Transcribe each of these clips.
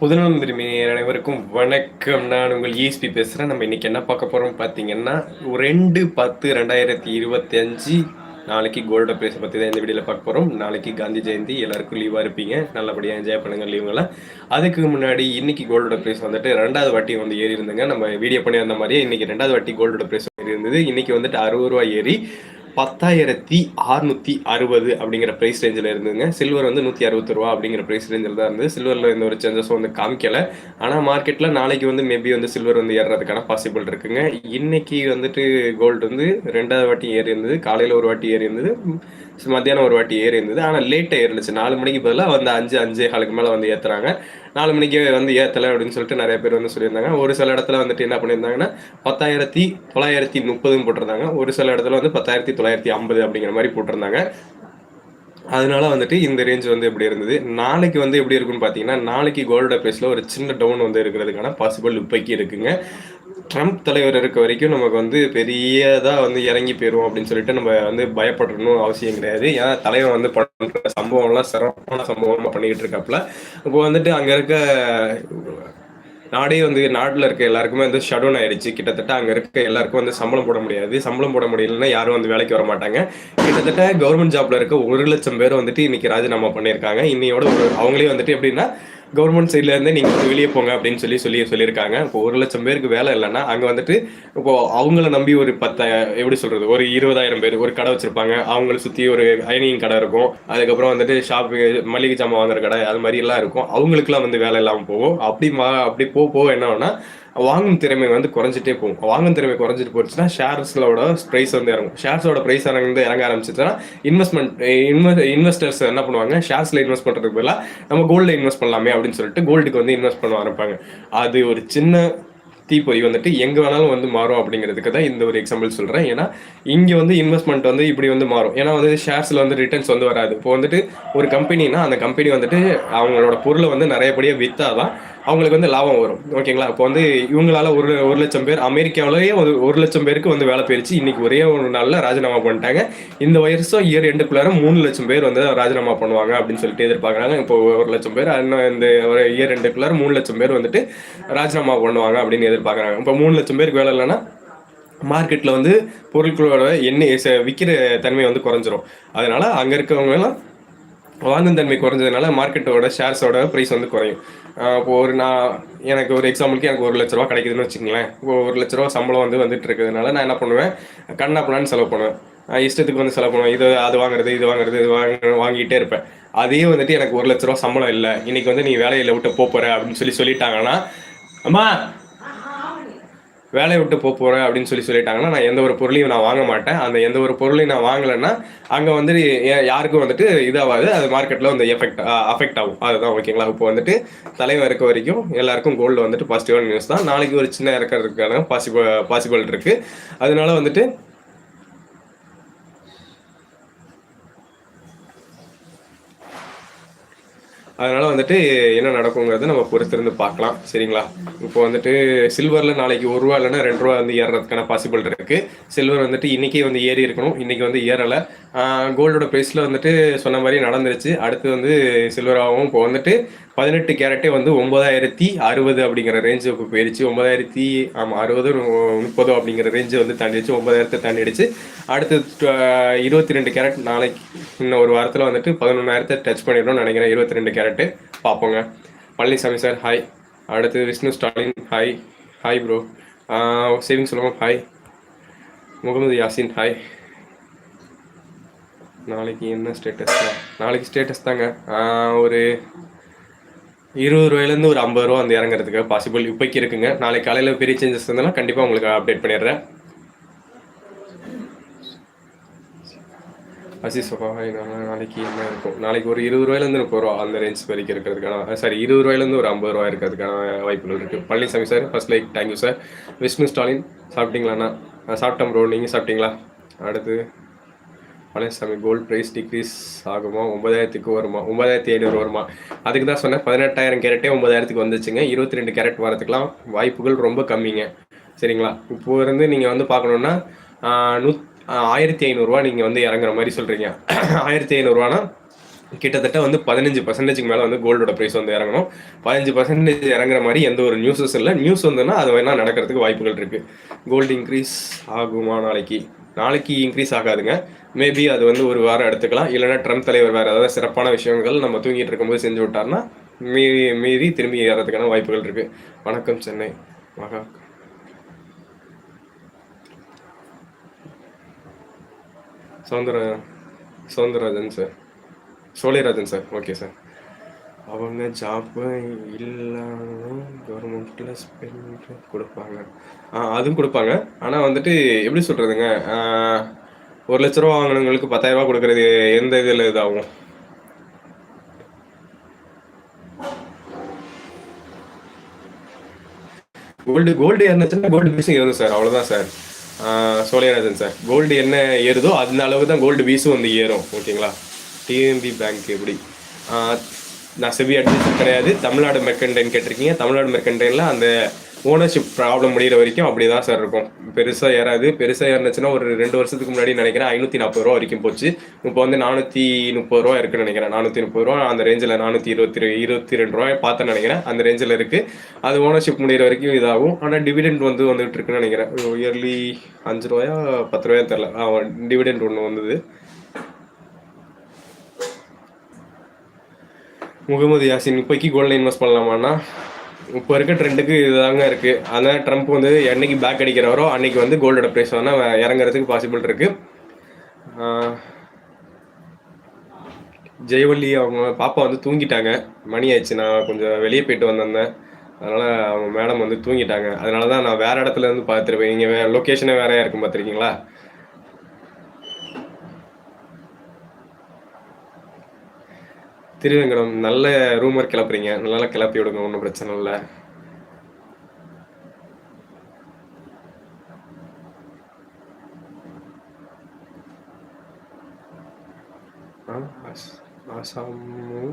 புதுநலம் திரும்பிய அனைவருக்கும் வணக்கம். நான் உங்கள் ஈஸ்பி பேசுகிறேன் நம்ம இன்றைக்கி என்ன பார்க்க போகிறோம் பார்த்தீங்கன்னா ரெண்டு பத்து ரெண்டாயிரத்தி இருபத்தஞ்சி நாளைக்கு கோல்டு பிரைஸை பற்றி தான் இந்த வீடியோவில் பார்க்க போகிறோம் நாளைக்கு காந்தி ஜெயந்தி. எல்லாருக்கும் லீவாக இருப்பீங்க. நல்லபடியாக என்ஜாய் பண்ணுங்கள் லீவுங்களாம் அதுக்கு முன்னாடி இன்னைக்கு கோல்டோட பிரைஸ் வந்துட்டு ரெண்டாவது வாட்டி வந்து ஏறி இருந்துங்க. நம்ம வீடியோ பண்ணி வந்த மாதிரியே இன்னைக்கு ரெண்டாவது வாட்டி கோல்டோட பிரைஸ் ஏறி இருந்தது. இன்னைக்கு வந்துட்டு அறுபது ரூபா ஏறி பத்தாயிரத்தி அறுநூத்தி அறுபது அப்படிங்கிற ப்ரைஸ் ரேஞ்சில் இருந்துங்க சில்வர் வந்து நூற்றி அறுபத்தி ரூபா அப்படிங்கிற ப்ரைஸ் ரேஞ்சில் தான் இருந்தது. சில்வரில் இந்த ஒரு சேஞ்சஸும் வந்து காமிக்கலை. ஆனால் மார்க்கெட்டில் நாளைக்கு வந்து மேபி வந்து சில்வர் வந்து ஏறுறதுக்கான பாசிபிள் இருக்குங்க. இன்னைக்கு வந்துட்டு கோல்டு வந்து ரெண்டாவது வாட்டி ஏறி இருந்தது. காலையில் ஒரு வாட்டி ஏறி இருந்தது. மத்தியானம் ஒரு வாட்டி ஏறி இருந்தது. ஆனால் லேட்டாக ஏறிச்சு நாலு மணிக்கு பதிலாக வந்து அஞ்சு அஞ்சே காலுக்கு மேலே வந்து ஏற்றுறாங்க நாலு மணிக்கு வந்து ஏற்றலை அப்படின்னு சொல்லிட்டு நிறைய பேர் வந்து சொல்லியிருந்தாங்க. ஒரு சில இடத்துல வந்துட்டு என்ன பண்ணியிருந்தாங்கன்னா பத்தாயிரத்தி தொள்ளாயிரத்தி முப்பதுன்னு போட்டிருந்தாங்க. ஒரு சில இடத்துல வந்து பத்தாயிரத்தி தொள்ளாயிரத்தி ஐம்பது அப்படிங்கிற மாதிரி போட்டிருந்தாங்க. அதனால வந்துட்டு இந்த ரேஞ்ச் வந்து எப்படி இருந்தது? நாளைக்கு வந்து எப்படி இருக்குன்னு பார்த்தீங்கன்னா நாளைக்கு கோல்டு ப்ரைஸில் ஒரு சின்ன டவுன் வந்து இருக்கிறதுக்கான பாசிபிள் இப்போக்கி இருக்குங்க. ட்ரம்ப் தலைவர் இருக்க வரைக்கும் நமக்கு வந்து பெரியதாக வந்து இறங்கி போயிடும் அப்படின்னு சொல்லிட்டு நம்ம வந்து பயப்படணும் அவசியம் கிடையாது. ஏன்னா தலைவர் வந்து பண்ணுற சம்பவம்லாம் சிறப்பான சம்பவமாக பண்ணிக்கிட்டு இருக்காப்புல. இப்போ வந்துட்டு அங்கே இருக்க நாடே வந்து நாட்டில் இருக்க எல்லாருக்குமே வந்து ஷடோன் ஆயிடுச்சு. கிட்டத்தட்ட அங்கே இருக்க எல்லாருக்கும் வந்து சம்பளம் போட முடியாது. சம்பளம் போட முடியலன்னா யாரும் வந்து வேலைக்கு வர மாட்டாங்க. கிட்டத்தட்ட கவர்மெண்ட் ஜாப்ல இருக்க ஒரு லட்சம் பேர் வந்துட்டு இன்னைக்கு ராஜினாமா பண்ணியிருக்காங்க. இன்னையோட ஒரு அவங்களே வந்துட்டு எப்படின்னா கவர்மெண்ட் சைட்ல நீங்கள் நீங்க வந்து வெளியே போங்க அப்படின்னு சொல்லி சொல்லி சொல்லியிருக்காங்க. இப்போ ஒரு லட்சம் பேருக்கு வேலை இல்லைன்னா அங்க வந்துட்டு இப்போ அவங்கள நம்பி ஒரு பத்த எப்படி சொல்றது ஒரு இருபதாயிரம் பேர் ஒரு கடை வச்சிருப்பாங்க. அவங்கள சுத்தி ஒரு அயனிங் கடை இருக்கும். அதுக்கப்புறம் வந்துட்டு ஷாப்பு மளிகை ஜாமான் வாங்குற கடை அது மாதிரி எல்லாம் இருக்கும். அவங்களுக்குலாம் வந்து வேலை இல்லாமல் போகும். அப்படி மா அப்படி போக போக என்ன வாங்கும் திறமை வந்து குறைஞ்சிட்டே போகும். வாங்கும் திறமை குறைஞ்சிட்டு போச்சுன்னா ஷேர்ஸோட ப்ரைஸ் வந்து இறங்கும். ஷேர்ஸோட ப்ரைஸ் இறங்கு இறங்க ஆரம்பிச்சிச்சுன்னா இன்வெஸ்ட்மெண்ட் இன்வெஸ்டர்ஸ் என்ன பண்ணுவாங்க? ஷேர்ஸ்ல இன்வெஸ்ட் பண்ணுறதுக்கு பதிலாக நம்ம கோல்டில் இன்வெஸ்ட் பண்ணலாமே அப்படின்னு சொல்லிட்டு கோல்டுக்கு வந்து இன்வெஸ்ட் பண்ண ஆரம்பிப்பாங்க. அது ஒரு சின்ன தீப்பொறி வந்துட்டு எங்கே வேணாலும் வந்து மாறும் அப்படிங்கிறதுக்கு தான் இந்த ஒரு எக்ஸாம்பிள் சொல்கிறேன் ஏன்னா இங்கே வந்து இன்வெஸ்ட்மெண்ட் வந்து இப்படி வந்து மாறும். ஏன்னா வந்து ஷேர்ஸில் வந்து ரிட்டர்ன்ஸ் வந்து வராது. இப்போ வந்துட்டு ஒரு கம்பெனினா அந்த கம்பெனி வந்துட்டு அவங்களோட பொருளை வந்து நிறையபடியாக விற்றாதான் அவங்களுக்கு வந்து லாபம் வரும். ஓகேங்களா? இப்போ வந்து இவங்களால ஒரு ஒரு லட்சம் பேர் அமெரிக்காவிலேயே ஒரு ஒரு லட்சம் பேருக்கு வந்து வேலை போயிருச்சு. இன்னைக்கு ஒரே ஒரு நாளில் ராஜினாமா பண்ணிட்டாங்க. இந்த வருஷம் இயர் எண்டுக்குள்ளார மூணு லட்சம் பேர் வந்து ராஜினாமா பண்ணுவாங்க அப்படின்னு சொல்லிட்டு எதிர்பார்க்குறாங்க. இப்போ ஒரு லட்சம் பேர் இன்னும் இந்த ஒரு இயர் எண்டுக்குள்ளார மூணு லட்சம் பேர் வந்துட்டு ராஜினாமா பண்ணுவாங்க அப்படின்னு எதிர்பார்க்குறாங்க. இப்போ மூணு லட்சம் பேருக்கு வேலை இல்லைன்னா மார்க்கெட்டில் வந்து பொருட்களோட எண்ணெய் விற்கிற தன்மை வந்து குறைஞ்சிரும். அதனால அங்கே இருக்கவங்க எல்லாம் வாங்கும் தன்மை குறைஞ்சதுனால மார்க்கெட்டோட ஷேர்ஸோட ப்ரைஸ் வந்து குறையும். இப்போ ஒரு நான் எனக்கு ஒரு எக்ஸாம்பிளுக்கு எனக்கு ஒரு லட்ச ரூபா கிடைக்குதுன்னு வச்சுக்கங்களேன். இப்போ ஒரு லட்ச ரூபா சம்பளம் வந்து வந்துட்டு இருக்கிறதுனால நான் என்ன பண்ணுவேன்? கண்ணா பண்ணான்னு செலவு பண்ணுவேன். இஷ்டத்துக்கு வந்து செலவு பண்ணுவேன். இது அது வாங்குறது இது வாங்குறது இது வாங்க வாங்கிட்டே இருப்பேன். அதே வந்துட்டு எனக்கு ஒரு லட்ச ரூபா சம்பளம் இல்லை. இன்னைக்கு வந்து நீ வேலையில் விட்டு போற அப்படின்னு சொல்லி சொல்லிட்டாங்கன்னா அம்மா வேலையை விட்டு போக போகிறேன் அப்படின்னு சொல்லி சொல்லிட்டாங்கன்னா நான் எந்த ஒரு பொருளையும் நான் வாங்க மாட்டேன். அந்த எந்த ஒரு பொருளையும் நான் வாங்கலைன்னா அங்கே வந்துட்டு யாருக்கும் வந்துட்டு இதாகாது அது மார்க்கெட்டில் வந்து எஃபெக்ட் அஃபெக்ட் ஆகும். அதுதான் ஓகேங்களா? இப்போ வந்துட்டு தலைவர் இருக்க வரைக்கும் எல்லாருக்கும் கோல்டு வந்துட்டு பாசிட்டிவான நியூஸ் தான். நாளைக்கு ஒரு சின்ன இறக்கிறதுக்கான பாசிபிள் பாசிபிள் இருக்குது அதனால வந்துட்டு அதனால் வந்துட்டு என்ன நடக்குங்கிறத நம்ம பொறுத்திருந்து பார்க்கலாம். சரிங்களா? இப்போ வந்துட்டு சில்வரில் நாளைக்கு ஒரு ரூபா இல்லைன்னா ரெண்டு ரூபா வந்து ஏறுறதுக்கான பாசிபிள் இருக்குது சில்வர் வந்துட்டு இன்றைக்கே வந்து ஏறி இருக்கணும். இன்றைக்கி வந்து ஏறலை. கோல்டோட ப்ரைஸில் வந்துட்டு சொன்ன மாதிரி நடந்துருச்சு. அடுத்து வந்து சில்வராகவும் இப்போ வந்துட்டு பதினெட்டு கேரட்டே வந்து ஒன்பதாயிரத்தி அறுபது அப்படிங்கிற ரேஞ்சுக்கு போயிடுச்சு ஒன்பதாயிரத்தி ஆமாம் அறுபது முப்பது அப்படிங்கிற ரேஞ்சு வந்து தாண்டிடுச்சு ஒன்பதாயிரத்தை தாண்டிடுச்சு. அடுத்து இருபத்தி ரெண்டு கேரட் நாளைக்கு இன்னும் ஒரு வாரத்தில் வந்துட்டு பதினொன்றாயிரத்தை டச் பண்ணிடணும்னு நினைக்கிறேன். இருபத்தி ரெண்டு கேரட்டு. பார்ப்போங்க. பழனிசாமி சார் ஹாய் அடுத்து Vishnu Stalin hi hi bro saving சொல்லுவோம் ஹாய் முகமது யாசின் ஹாய் நாளைக்கு என்ன ஸ்டேட்டஸ் நாளைக்கு ஸ்டேட்டஸ் தாங்க. ஒரு இருபது ரூபாயிலேருந்து ஒரு ஐம்பது ரூபா வந்து இறங்குறதுக்கு பாசிபிள் இப்போக்கி இருக்குங்க. நாளைக்கு காலையில் பெரிய சேஞ்சஸ் இருந்தாலும் கண்டிப்பாக உங்களுக்கு அப்டேட் பண்ணிடுறேன். அசி சோஃபா நாளைக்கு என்ன இருக்கும்? நாளைக்கு ஒரு இருபது ரூபாயிலேருந்து முப்பது ரூபா அந்த ரேஞ்ச் வரைக்கும் இருக்கிறதுக்கான சாரி இருபது ரூபாயிலேருந்து ஒரு ஐம்பது ரூபா இருக்கிறதுக்கான வாய்ப்புகள் இருக்குது Palaniswami sir first like thank you sir Vishnu Stalin சாப்பிட்டீங்களாண்ணா? சாப்பிட்டேன் ப்ரோ நீங்கள் சாப்பிட்டீங்களா? அடுத்து பழனிசாமி கோல்ட் ப்ரைஸ் டிக்ரீஸ் ஆகுமா? ஒன்பதாயிரத்துக்கு வருமா? ஒன்பதாயிரத்தி ஐநூறு வருமா? அதுக்கு தான் சொன்னேன் பதினெட்டாயிரம் கேரட்டே ஒன்பதாயிரத்துக்கு வந்துச்சுங்க. இருபத்தி ரெண்டு கேரட் வரதுக்குலாம் வாய்ப்புகள் ரொம்ப கம்மிங்க. சரிங்களா? இப்போ இருந்து நீங்கள் வந்து பார்க்கணுன்னா நூ ஆயிரத்தி ஐநூறுரூவா நீங்கள் வந்து இறங்குற மாதிரி சொல்கிறீங்க ஆயிரத்தி ஐநூறுரூவானா கிட்டத்தட்ட வந்து பதினஞ்சு பர்சன்டேஜ்க்கு மேலே வந்து கோல்டோட ப்ரைஸ் வந்து இறங்கணும். பதினஞ்சு பர்சன்டேஜ் இறங்குற மாதிரி எந்த ஒரு நியூஸஸ் இல்லை. நியூஸ் வந்துன்னா அது வேணால் நடக்கிறதுக்கு வாய்ப்புகள் இருக்குது கோல்டு இன்க்ரீஸ் ஆகுமா நாளைக்கு? நாளைக்கு இன்க்ரீஸ் ஆகாதுங்க. மேபி அது வந்து ஒரு வாரம் எடுத்துக்கலாம். இல்லைன்னா ட்ரம்ப் தலைவர் வேறு ஏதாவது சிறப்பான விஷயங்கள் நம்ம தூங்கிட்டு இருக்கும்போது செஞ்சு விட்டார்னா மீறி மீறி திரும்பி ஏறதுக்கான வாய்ப்புகள் இருக்கு. வணக்கம் Chennai. Maha Soundara Soundararajan sir. Choliyarajan sir. Okay sir அவங்க ஜாப்பு இல்லாமல் கவர்மெண்ட்டில் ஸ்பெண்ட் கொடுப்பாங்க. ஆ அதுவும் கொடுப்பாங்க. ஆனால் வந்துட்டு எப்படி சொல்கிறதுங்க ஒரு லட்ச ரூபா வாங்கினவங்களுக்கு பத்தாயிரம் ரூபா கொடுக்குறது எந்த இதில் இதாகும்? கோல்டு கோல்டு ஏறினுச்சுன்னா கோல்டு பீஸும் ஏறும் சார். அவ்வளோதான் சார். சோழியராஜன் சார். கோல்டு என்ன ஏறுதோ அந்த அளவுக்கு தான் கோல்டு பீஸும் வந்து ஏறும். ஓகேங்களா? டிஎம்பி பேங்க் எப்படி? நான் செவி அட்வைசர் கிடையாது. தமிழ்நாடு மெர்கண்டைன் கேட்டிருக்கீங்க. தமிழ்நாடு மெர்கண்டைனில் அந்த ஓனர்ஷிப் ப்ராப்ளம் முடிகிற வரைக்கும் அப்படி தான் சார் இருக்கும். பெருசாக ஏறாது. பெருசாக ஏறினுச்சுன்னா ஒரு ரெண்டு வருஷத்துக்கு முன்னாடி நினைக்கிறேன் ஐநூற்றி நாற்பது ரூபா வரைக்கும் போச்சு. இப்போ வந்து நானூற்றி முப்பது ரூபா இருக்குன்னு நினைக்கிறேன். நானூற்றி முப்பது ரூபா அந்த ரேஞ்சில் நானூற்றி இருபத்தி இருபத்தி ரெண்டு ரூபாய் பார்த்தேன்னு நினைக்கிறேன். அந்த ரேஞ்சில் இருக்குது அது ஓனர்ஷிப் முடிகிற வரைக்கும் இதாகும். ஆனால் டிவிடெண்ட் வந்து வந்துகிட்டு இருக்குன்னு நினைக்கிறேன். இயர்லி அஞ்சு ரூபாயா பத்து ரூபாயா தெரில டிவிடெண்ட் ஒன்று வந்தது. முகமது யாசின் இப்போக்கி கோல்டில் இன்வெஸ்ட் பண்ணலாமாண்ணா? இப்போ இருக்க ட்ரெண்டுக்கு இதுதாங்க இருக்குது அதனால் ட்ரம்ப் வந்து என்னைக்கு பேக் அடிக்கிறாரோ அன்னைக்கு வந்து கோல்டோட ப்ரைஸ் வேணால் இறங்குறதுக்கு பாசிபிள் இருக்குது ஜெயவள்ளி அவங்க பாப்பா வந்து தூங்கிட்டாங்க. மணி ஆயிடுச்சு. நான் கொஞ்சம் வெளியே போயிட்டு வந்திருந்தேன். அதனால் அவங்க மேடம் வந்து தூங்கிட்டாங்க. அதனால தான் நான் வேறு இடத்துல இருந்து பார்த்துருப்பேன். நீங்கள் வே லொக்கேஷனே வேறையாக இருக்கும் பார்த்துருக்கீங்களா? திருவேங்கடம் நல்ல ரூமர் கிளப்புறீங்க. நல்லா கிளப்பி விடுங்க ஒன்றும் பிரச்சனை இல்லை. அசாமு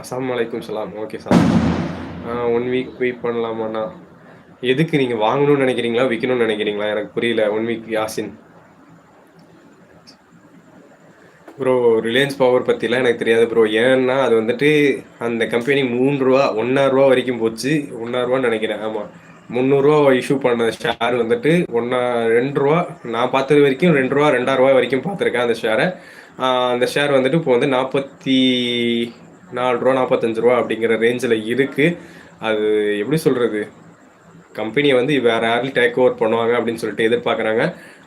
அசாம் வலைக்கும் சலாம். Okay sir one week wait பண்ணலாமாண்ணா? எதுக்கு நீங்கள் வாங்கணும்னு நினைக்கிறீங்களா விற்கணும்னு நினைக்கிறீங்களா? எனக்கு புரியல. One week Yasin. Bro Reliance power பற்றிலாம் எனக்கு தெரியாது ப்ரோ ஏன்னா அது வந்துட்டு அந்த கம்பெனி மூணு ரூபா ஒன்றாயிரரூவா வரைக்கும் போச்சு. ஒன்றாயிரரூவான்னு நினைக்கிறேன். ஆமாம் முந்நூறுரூவா இஷ்யூ பண்ண ஷேர் வந்துட்டு ஒன்றா ரெண்டு ரூபா நான் பார்த்தது வரைக்கும் ரெண்டு ரூபா ரெண்டாயிரரூவா வரைக்கும் பார்த்துருக்கேன் அந்த ஷேரை அந்த ஷேர் வந்துட்டு இப்போ வந்து நாற்பத்தி நாலு ரூபா நாற்பத்தஞ்சு ரூபா அப்படிங்கிற ரேஞ்சில் இருக்குது அது எப்படி சொல்கிறது கம்பெனியை வந்து வேறு யாரும் டேக் ஓவர் பண்ணுவாங்க அப்படின்னு சொல்லிட்டு எதிர்பார்க்குறாங்க.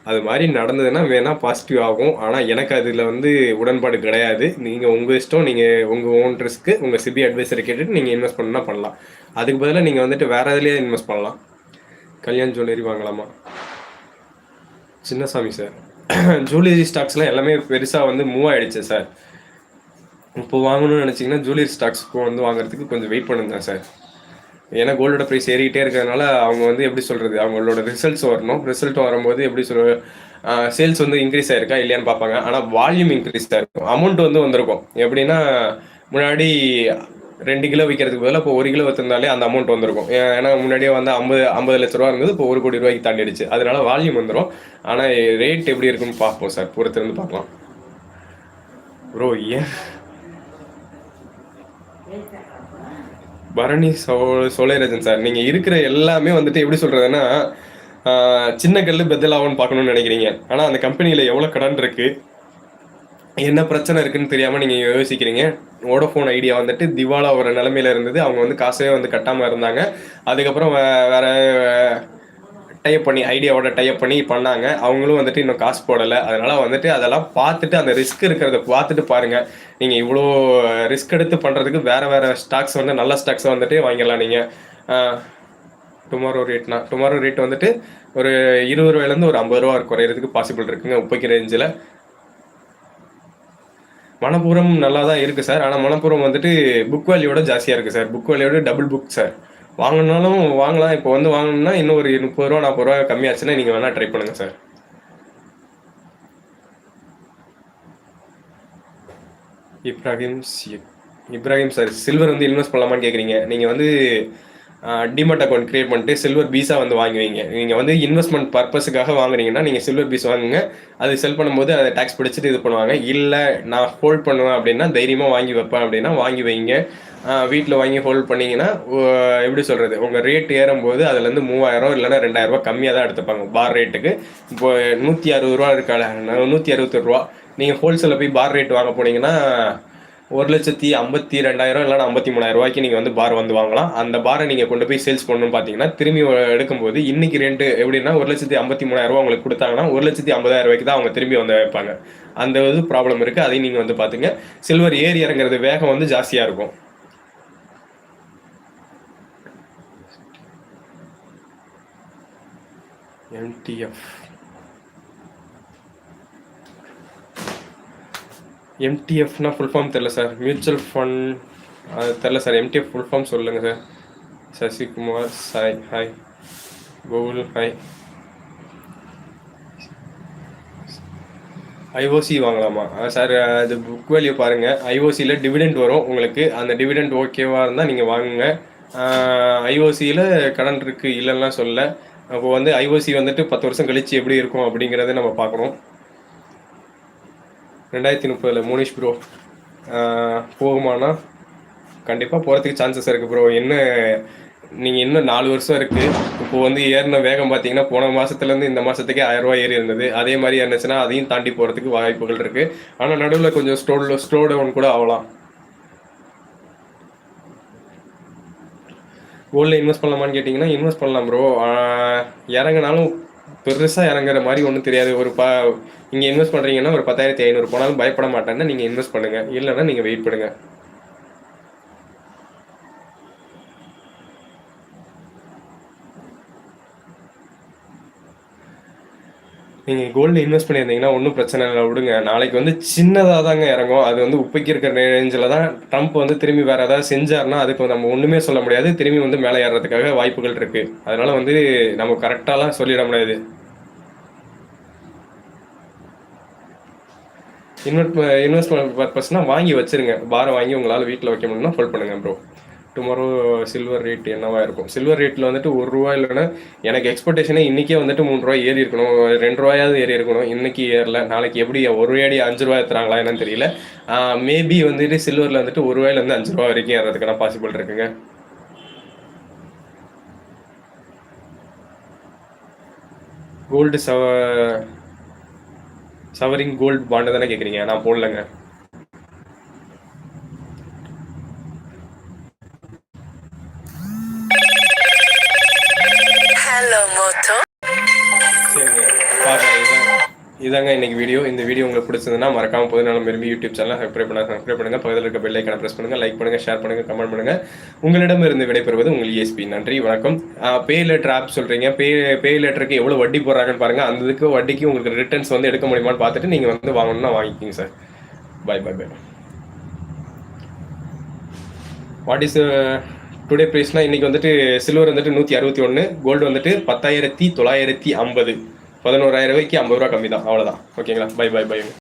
அது மாதிரி நடந்ததுன்னா வேணால் பாசிட்டிவ் ஆகும். ஆனால் எனக்கு அதில் வந்து உடன்பாடு கிடையாது. நீங்கள் உங்கள் இஷ்டம் நீங்கள் உங்கள் ஓன் ரிஸ்க்கு உங்கள் சிபி அட்வைஸரை கேட்டுட்டு நீங்கள் இன்வெஸ்ட் பண்ணால் பண்ணலாம். அதுக்கு பதிலாக நீங்கள் வந்துட்டு வேறு இதுலேயே இன்வெஸ்ட் பண்ணலாம். கல்யாண் ஜுவல்லரி வாங்கலாமா? சின்னசாமி சார் ஜுவல்லரி ஸ்டாக்ஸ்லாம் எல்லாமே பெருசாக வந்து மூவ் ஆகிடுச்சு சார் இப்போ வாங்கணும்னு நினச்சிங்கன்னா ஜுவல்லரி ஸ்டாக்ஸ் வந்து வாங்குறதுக்கு கொஞ்சம் வெயிட் பண்ணுங்க சார் ஏன்னா கோல்டோட ப்ரைஸ் ஏறிக்கிட்டே இருக்கிறதுனால அவங்க வந்து எப்படி சொல்கிறது அவங்களோட ரிசல்ட்ஸ் வரணும். ரிசல்ட் வரும்போது எப்படி சொல்ற சேல்ஸ் வந்து இன்க்ரீஸ் ஆயிருக்கா இல்லையான்னு பார்ப்பாங்க. ஆனால் வால்யூம் இன்க்ரீஸ் ஆயிருக்கும் அமௌண்ட் வந்து வந்திருக்கும். எப்படின்னா முன்னாடி ரெண்டு கிலோ விற்கிறதுக்கு பதிலாக இப்போ ஒரு கிலோ வச்சிருந்தாலே அந்த அமௌண்ட் வந்திருக்கும். ஏன்னா முன்னாடியே வந்து ஐம்பது ஐம்பது லட்ச ரூபா இருந்தது இப்போ ஒரு கோடி ரூபாய்க்கு தாண்டிடுச்சு. அதனால வால்யூம் வந்துடும் ஆனால் ரேட் எப்படி இருக்குன்னு பார்ப்போம் சார் பொறுத்திருந்து பார்க்கலாம். ப்ரோ ஏன்? பரணி சோ சோழராஜன் சார் நீங்கள் இருக்கிற எல்லாமே வந்துட்டு எப்படி சொல்கிறதுன்னா சின்ன கல் பெத்தலாகும்னு பார்க்கணும்னு நினைக்கிறீங்க. ஆனால் அந்த கம்பெனியில் எவ்வளோ கடன் இருக்குது என்ன பிரச்சனை இருக்குன்னு தெரியாமல் நீங்கள் யோசிக்கிறீங்க. ஓடோஃபோன் ஐடியா வந்துட்டு திவாலா ஒரு நிலமையில இருந்தது. அவங்க வந்து காசே வந்து கட்டாமல் இருந்தாங்க. அதுக்கப்புறம் வேற டைப் பண்ணி ஐடியாவோட டைப் பண்ணி பண்ணாங்க. அவங்களும் வந்துட்டு இன்னும் காசு போடலை. அதனால வந்துட்டு அதெல்லாம் பார்த்துட்டு அந்த ரிஸ்க் இருக்கிறத பார்த்துட்டு பாருங்க. நீங்கள் இவ்வளோ ரிஸ்க் எடுத்து பண்ணுறதுக்கு வேறு வேறு ஸ்டாக்ஸ் வந்து நல்ல ஸ்டாக்ஸ் வந்துட்டு வாங்கிடலாம் நீங்கள் டுமாரோ ரேட்னா டுமாரோ ரேட் வந்துட்டு ஒரு இருபது ரூபாயிலேருந்து ஒரு ஐம்பது ரூபா குறையிறதுக்கு பாசிபிள் இருக்குங்க உப்பைக்கு ரேஞ்சில் மணப்புறம் நல்லா தான் இருக்குது சார். ஆனால் மணப்புறம் வந்துட்டு புக் வேல்யூட ஜாஸ்தியாக இருக்குது சார். புக் வேல்யூட டபுள் புக் சார். வாங்கினாலும் வாங்கலாம். இப்போ வந்து வாங்கணும்னா இன்னும் ஒரு முப்பது ரூபா நாற்பது ரூபா கம்மியாச்சுன்னா நீங்கள் வேணால் ட்ரை பண்ணுங்கள் sir. Ibrahim Ibrahim sir silver வந்து இன்வெஸ்ட் பண்ணலாமான்னு கேட்குறீங்க நீங்கள் வந்து டிமெட் அக்கௌண்ட் கிரியேட் பண்ணிட்டு சில்வர் பீஸாக வந்து வாங்கி வைங்க நீங்கள் வந்து இன்வெஸ்ட்மெண்ட் பர்பஸுக்காக வாங்குறீங்கன்னா நீங்கள் சில்வர் பீஸ் வாங்குங்க. அது செல் பண்ணும்போது அதை டேக்ஸ் பிடிச்சிட்டு இது பண்ணுவாங்க. இல்லை நான் ஹோல்ட் பண்ணுவேன் அப்படின்னா தைரியமாக வாங்கி வைப்பேன் அப்படின்னா வாங்கி வைங்க. வீட்டில் வாங்கி ஹோல்ட் பண்ணிங்கன்னா எப்படி சொல்கிறது உங்கள் ரேட் ஏறும்போது அதுலேருந்து மூவாயிரம் இல்லைன்னா ரெண்டாயிரரூபா கம்மியாக தான் எடுத்துப்பாங்க. பார் ரேட்டுக்கு இப்போ நூற்றி அறுபது ரூபா இருக்கால நூற்றி அறுபத்தொரு ரூபா. நீங்கள் ஹோல்சேலில் போய் பார் ரேட் வாங்க போனீங்கன்னா ஒரு லட்சத்தி ஐம்பத்தி ரெண்டாயிரம் இல்லைனா ஐம்பத்தி மூணாயிரம் ரூபாய்க்கு நீங்கள் வந்து பார் வந்து வாங்கலாம். அந்த பாரை நீங்கள் கொண்டு போய் சேல்ஸ் பண்ணணும்னு பார்த்தீங்கன்னா திரும்பி எடுக்கும்போது இன்னைக்கு ரெண்டு எப்படின்னா ஒரு லட்சத்தி ஐம்பத்தி மூணாயிரம் ரூபா உங்களுக்கு கொடுத்தாங்கன்னா ஒரு லட்சத்தி ஐம்பதாயிரம் ரூபாய்க்கு தான் அவங்க திரும்பி வந்து வைப்பாங்க அந்த இது ப்ராப்ளம் இருக்குது அதையும் நீங்கள் வந்து பார்த்துங்க சில்வர் ஏறி இறங்குறது வேகம் வந்து ஜாஸ்தியாக இருக்கும். எம்டிஎஃப் எம்டிஎஃப்னா ஃபுல் ஃபார்ம் தெரில சார் மியூச்சுவல் ஃபண்ட் அது தெரில சார் எம்டிஎஃப் ஃபுல் ஃபார்ம் சொல்லுங்கள் sir Sasikumar Sai hi Gokul hi IOC வாங்கலாமா? சார் அது புக் வேல்யூ பாருங்கள் ஐஓசியில் டிவிடெண்ட் வரும் உங்களுக்கு. அந்த டிவிடெண்ட் ஓகேவாக இருந்தால் நீங்கள் வாங்குங்க. ஐஓசியில் கடன் இருக்குது இல்லைன்னா சொல்ல. அப்போது வந்து ஐஓசி வந்துட்டு பத்து வருஷம் கழித்து எப்படி இருக்கும் அப்படிங்கிறத நம்ம பார்க்கணும். ரெண்டாயிரத்தி முப்பதில் மோனிஷ் ப்ரோ போகுமானா? கண்டிப்பாக போகிறதுக்கு சான்சஸ் இருக்குது ப்ரோ என்ன நீங்கள் இன்னும் நாலு வருஷம் இருக்குது இப்போ வந்து ஏறின வேகம் பார்த்தீங்கன்னா போன மாதத்துலேருந்து இந்த மாதத்துக்கே ஆயிரரூவா ஏறி இருந்தது. அதே மாதிரி இருந்துச்சுன்னா அதையும் தாண்டி போகிறதுக்கு வாய்ப்புகள் இருக்குது ஆனால் நடுவில் கொஞ்சம் ஸ்டோ ஸ்லோ டவுன் கூட ஆகலாம். கோல்டில் இன்வெஸ்ட் பண்ணலாமான்னு கேட்டிங்கன்னா இன்வெஸ்ட் பண்ணலாம் ப்ரோ இறங்கினாலும் பெருசாக இறங்குற மாதிரி ஒன்றும் தெரியாது. ஒரு ப நீங்கள் இன்வெஸ்ட் பண்ணுறீங்கன்னா ஒரு பத்தாயிரத்தி ஐநூறு போனாலும் பயப்பட மாட்டேன்னா நீங்கள் இன்வெஸ்ட் பண்ணுங்கள் இல்லைன்னா நீங்கள் வெயிட் பண்ணுங்கள் நீங்கள் கோல்டு இன்வெஸ்ட் பண்ணியிருந்தீங்கன்னா ஒன்றும் பிரச்சனை இல்லை விடுங்க. நாளைக்கு வந்து சின்னதாக தாங்க இறங்கும். அது வந்து உப்பைக்கு இருக்கிற ரேஞ்சில் தான் ட்ரம்ப் வந்து திரும்பி வேறு ஏதாவது செஞ்சார்னா அதுக்கு நம்ம ஒன்றுமே சொல்ல முடியாது. திரும்பி வந்து மேலே ஏறுறதுக்காக வாய்ப்புகள் இருக்குது அதனால் வந்து நம்ம கரெக்டாலாம் சொல்லிட முடியாது. இன்வெஸ்ட் இன்வெஸ்ட்மெண்ட் பர்பஸ்னால் வாங்கி வச்சுருங்க. பாரை வாங்கி உங்களால் வீட்டில் வைக்க முடியும்னா ஃபோல் பண்ணுங்கள் ப்ரோ டுமாரோ சில்வர் ரேட் என்னவா இருக்கும்? சில்வர் ரேட்டில் வந்துட்டு ஒரு ரூபா இல்லைன்னா எனக்கு எக்ஸ்பெக்டேஷனே இன்றைக்கே வந்துட்டு மூணு ரூபாய் ஏறி இருக்கணும். ரெண்டு ரூபாயாவது ஏறி இருக்கணும். இன்றைக்கி ஏறல. நாளைக்கு எப்படி ஒரு ரூபாடி அஞ்சு ரூபா ஏற்றுறாங்களா என்னன்னு தெரியல. மேபி வந்துட்டு சில்வரில் வந்துட்டு ஒரு ரூபாயிலேருந்து அஞ்சு ரூபா வரைக்கும் ஏறதுக்கான பாசிபிள் இருக்குங்க. கோல்டு சவ சவரிங் கோல்டு பாண்டு தானே கேட்குறீங்க நான் போடலங்க. இதாங்க இன்னைக்கு வீடியோ இந்த வீடியோ உங்களுக்கு பிடிச்சிருந்தனா மறக்காம போது நாளும் விரும்பி யூடியூப் சேனல் சப்ஸ்கிரைப் பண்ண சப்ஸ்கிரைப் பண்ணுங்க. பக்கத்தில் இருக்க பெல் ஐக்கனை பிரஸ் பண்ணுங்க. லைக் பண்ணுங்க ஷேர் பண்ணுங்க கமெண்ட் பண்ணுங்க. உங்களிடம் இருந்து விடைபெறுவது உங்கள் இஎஸ்பி நன்றி வணக்கம். பே லெட்டர் ஆப் சொல்றீங்க. பே பே லெட்டருக்கு எவ்வளோ வட்டி போடுறாங்கன்னு பாருங்க. அந்த இதுக்கு வட்டிக்கு உங்களுக்கு ரிட்டர்ன்ஸ் வந்து எடுக்க முடியுமான்னு பார்த்துட்டு நீங்க வந்து வாங்கணும்னா வாங்கிக்கிங்க sir bye bye bye what is today ப்ரைஸ்னால் இன்றைக்கி வந்துட்டு சில்வர் வந்துட்டு நூற்றி அறுபத்தி ஒன்று கோல்டு வந்துட்டு பத்தாயிரத்தி தொள்ளாயிரத்தி ஐம்பது. பதினோராயிரம் ரூபாய்க்கு ஐம்பது ரூபா கம்மி தான். அவ்வளோதான் ஓகேங்களா? By by by